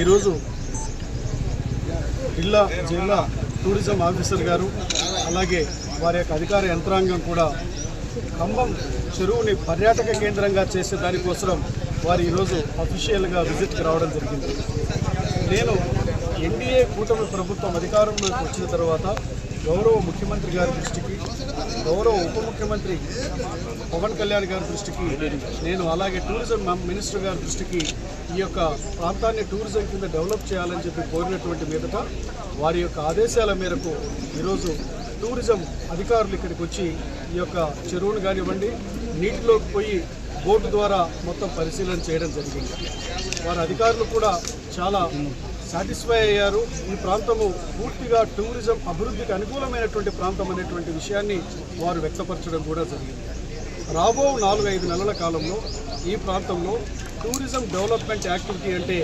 ఈరోజు జిల్లా జిల్లా టూరిజం ఆఫీసర్ గారు అలాగే వారి యొక్క అధికార యంత్రాంగం కూడా ఖమ్మం చెరువుని పర్యాటక కేంద్రంగా చేసే దానికోసం వారు ఈరోజు అఫీషియల్గా విజిట్కి రావడం జరిగింది. నేను ఎన్డీఏ కూటమి ప్రభుత్వం అధికారంలోకి వచ్చిన తర్వాత గౌరవ ముఖ్యమంత్రి గారి దృష్టికి గౌరవ ఉప ముఖ్యమంత్రి పవన్ కళ్యాణ్ గారి దృష్టికి నేను అలాగే టూరిజం మినిస్టర్ గారి దృష్టికి ఈ యొక్క ప్రాంతాన్ని టూరిజం కింద డెవలప్ చేయాలని చెప్పి కోరినటువంటి మీదట వారి యొక్క ఆదేశాల మేరకు ఈరోజు టూరిజం అధికారులు ఇక్కడికి వచ్చి ఈ యొక్క చెరువును కానివ్వండి నీటిలోకి పోయి బోటు ద్వారా మొత్తం పరిశీలన చేయడం జరిగింది. వారి అధికారులు కూడా చాలా సాటిస్ఫై అయ్యారు. ఈ ప్రాంతము పూర్తిగా టూరిజం అభివృద్ధికి అనుకూలమైనటువంటి ప్రాంతం అనేటువంటి విషయాన్ని వారు వ్యక్తపరచడం కూడా జరిగింది. రాబో నాలుగు ఐదు నెలల కాలంలో ఈ ప్రాంతంలో టూరిజం డెవలప్మెంట్ యాక్టివిటీ అంటే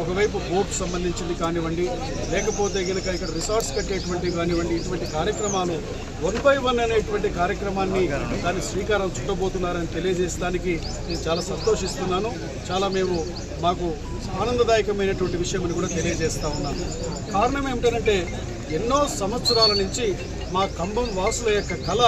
ఒకవైపు బోట్ సంబంధించింది కానివ్వండి లేకపోతే కనుక ఇక్కడ రిసార్ట్స్ కట్టేటువంటి కానివ్వండి ఇటువంటి కార్యక్రమాలు వన్ బై వన్ అనేటువంటి కార్యక్రమాన్ని దాన్ని శ్రీకారం చుట్టబోతున్నారని తెలియజేయడానికి నేను చాలా సంతోషిస్తున్నాను. చాలా మేము మాకు ఆనందదాయకమైనటువంటి విషయం అని కూడా తెలియజేస్తూ ఉన్నాను. కారణం ఏమిటంటే ఎన్నో సంవత్సరాల నుంచి మా కంబం వాసుల యొక్క కళ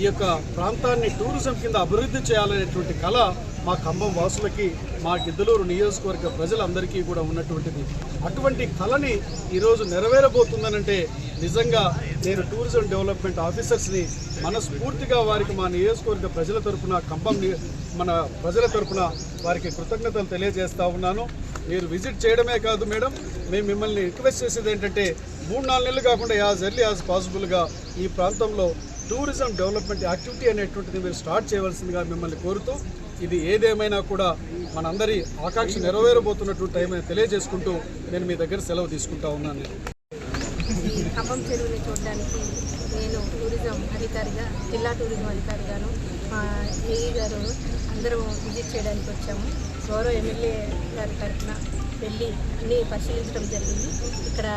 ఈ యొక్క ప్రాంతాన్ని టూరిజం కింద అభివృద్ధి చేయాలనేటువంటి కళ మా ఖమ్మం వాసులకి మా గిద్దలూరు నియోజకవర్గ ప్రజలందరికీ కూడా ఉన్నటువంటిది. అటువంటి కళని ఈరోజు నెరవేరబోతుందనంటే నిజంగా నేను టూరిజం డెవలప్మెంట్ ఆఫీసర్స్ని మనస్ఫూర్తిగా వారికి మా నియోజకవర్గ ప్రజల తరపున ఖమ్మం ని- మన ప్రజల తరపున వారికి కృతజ్ఞతలు తెలియజేస్తా ఉన్నాను. మీరు విజిట్ చేయడమే కాదు మేడం మేము మిమ్మల్ని రిక్వెస్ట్ చేసేది ఏంటంటే మూడు నాలుగు నెలలు కాకుండా యాజ్ ఎర్లీ యాజ్ పాసిబుల్గా ఈ ప్రాంతంలో టూరిజం డెవలప్మెంట్ యాక్టివిటీ అనేటువంటిది మీరు స్టార్ట్ చేయవలసిందిగా మిమ్మల్ని కోరుతూ ఇది ఏదేమైనా కూడా మనందరి ఆకాంక్ష నెరవేరబోతున్నటువంటి టైం అని తెలియజేసుకుంటూ నేను మీ దగ్గర సెలవు తీసుకుంటా ఉన్నాను. ఈ ఖమ్మం చెరువుని చూడడానికి నేను టూరిజం అధికారిగా జిల్లా టూరిజం అధికారిగాను మా ఏఈ గారు అందరం విజిట్ చేయడానికి వచ్చాము. గౌరవ ఎమ్మెల్యే గారి తరఫున వెళ్ళి అన్నీ పరిశీలించడం జరిగింది. ఇక్కడ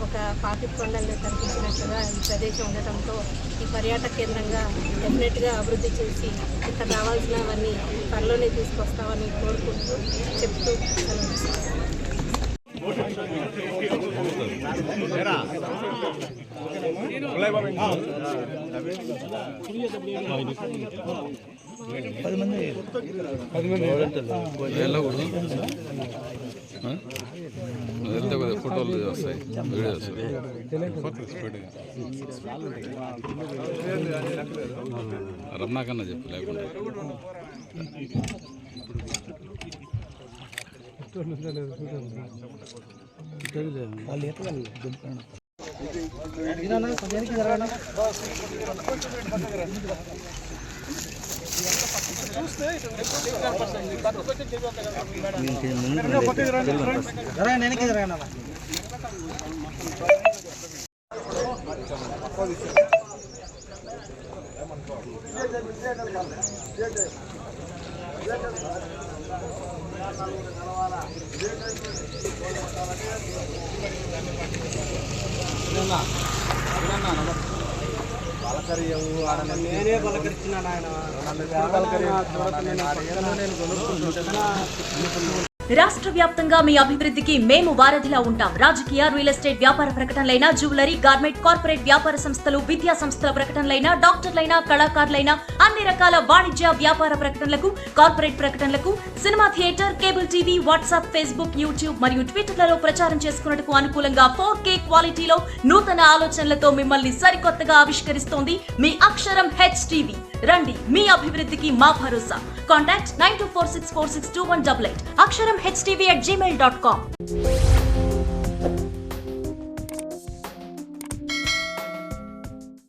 ఒక పాకిట్ కొండలు కనిపించినట్లుగా ఈ ప్రదేశం ఉండటంతో ఈ పర్యాటక కేంద్రంగా డెఫినెట్గా అభివృద్ధి చేసి ఇక్కడ రావాల్సినవన్నీ త్వరలోనే తీసుకొస్తామని కోరుకుంటూ చెప్తూ పది మంది వెళ్ళకూడదు ఆ? వెళ్తే కదా ఫోటోలు వస్తాయి వీడియోస్ వస్తాయి చెప్పు లేకుండా నమస్కారం పలకరియవు నేనే పలకరించిన ఆయన. రాష్ట్ర వ్యాప్తంగా మీ అభివృద్ధికి మేము వారధిలా ఉంటాం. రాజకీయ రియల్ ఎస్టేట్ వ్యాపార ప్రకటనలైన జ్యువెలరీ గార్మెంట్ కార్పొరేట్ వ్యాపార సంస్థలు విద్యా సంస్థల ప్రకటనలైన డాక్టర్లైన కళాకారులైన అన్ని రకాల వాణిజ్య వ్యాపార ప్రకటనలకు corporate ప్రకటనలకు cinema theatre cable TV WhatsApp Facebook YouTube మరియు ట్విట్టర్లలో ప్రచారం చేసుకున్నట్టుకు అనుకూలంగా ఫోర్ కే క్వాలిటీలో నూతన ఆలోచనలతో మిమ్మల్ని సరికొత్తగా ఆవిష్కరిస్తోంది మీ అక్షరం హెచ్ టీవీ. రండి మీ అభివృద్ధికి మా భరోసా. Contact nine two four six four